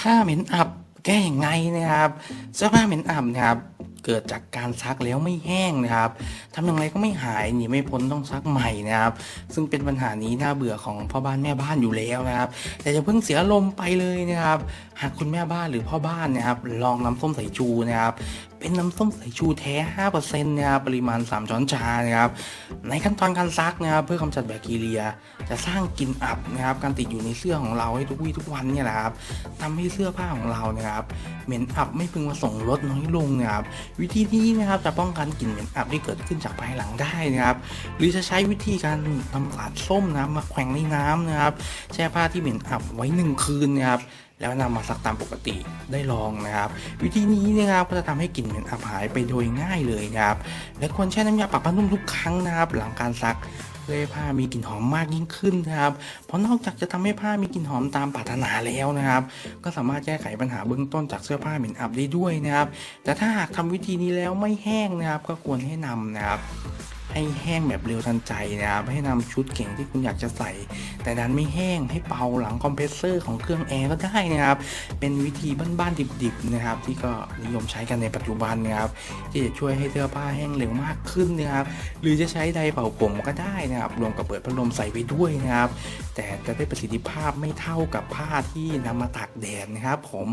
ผ้าเหม็นอับแก้อย่างไงนะครับเสื้อผ้าเหม็นอับนะครับ เกิดจากการซักแล้วไม่แห้งนะครับทำอย่างไรก็ไม่หายหนีไม่พ้นต้องซักใหม่นะครับ ซึ่งเป็นปัญหานี้น่าเบื่อของพ่อบ้านแม่บ้านอยู่แล้วนะครับ แต่จะเพิ่งเสียลมไปเลยนะครับ หากคุณแม่บ้านหรือพ่อบ้านนะครับ ลองน้ำส้มสายชูนะครับเป็นน้ำส้มสายชูแท้ 5%นะครับ ปริมาณ 3 ช้อนชา นะครับ ในขั้นตอนการซักนะครับ เพื่อกำจัดแบคทีเรีย จะสร้างกลิ่นอับนะครับ การติดอยู่ในเสื้อของเราให้ทุกวี่ทุกวันเนี่ยแหละครับทำให้เสื้อผ้าของเรานะครับเหม็นอับไม่พึงประสงค์ลดน้อยลงนะครับวิธีนี้นะครับจะป้องกันกลิ่นเหม็นอับที่เกิดขึ้นจากภายหลังได้นะครับ หรือจะใช้วิธีการทำสารส้มนะมาแขวนในน้ำนะครับแช่ผ้าที่เหม็นอับไว้หนึ่งคืนนะครับแล้วนำมาซักตามปกติได้ลองนะครับ วิธีนี้นะครับก็จะทำให้กลิ่นเหม็นอับหายไปโดยง่ายเลยนะครับ และควรแช่น้ำยาปรับผ้านุ่มทุกครั้งนะครับ หลังการซัก เพื่อให้ผ้ามีกลิ่นหอมมากยิ่งขึ้นนะครับ เพราะนอกจากจะทำให้ผ้ามีกลิ่นหอมตามปรารถนาแล้วนะครับ ก็สามารถแก้ไขปัญหาเบื้องต้นจากเสื้อผ้าเหม็นอับได้ด้วยนะครับ แต่ถ้าหากทำวิธีนี้แล้วไม่แห้งนะครับ ก็ควรให้นำนะครับ ให้แห้งแบบเร็วทันใจนะครับให้นำชุดเก่งที่คุณอยากจะใส่ แต่ดันไม่แห้งให้เป่าหลังคอมเพรสเซอร์ของเครื่องแอร์ก็ได้นะครับ เป็นวิธีบ้านๆดิบๆนะครับ ที่ก็นิยมใช้กันในปัจจุบันนะครับ ที่จะช่วยให้เสื้อผ้าแห้งเร็วมากขึ้นนะครับ หรือจะใช้ไดร์เป่าผมก็ได้นะครับรวมกับเปิดพัดลมใส่ไว้ด้วยนะครับ แต่จะได้ประสิทธิภาพไม่เท่ากับผ้าที่นำมาตากแดดนะครับผม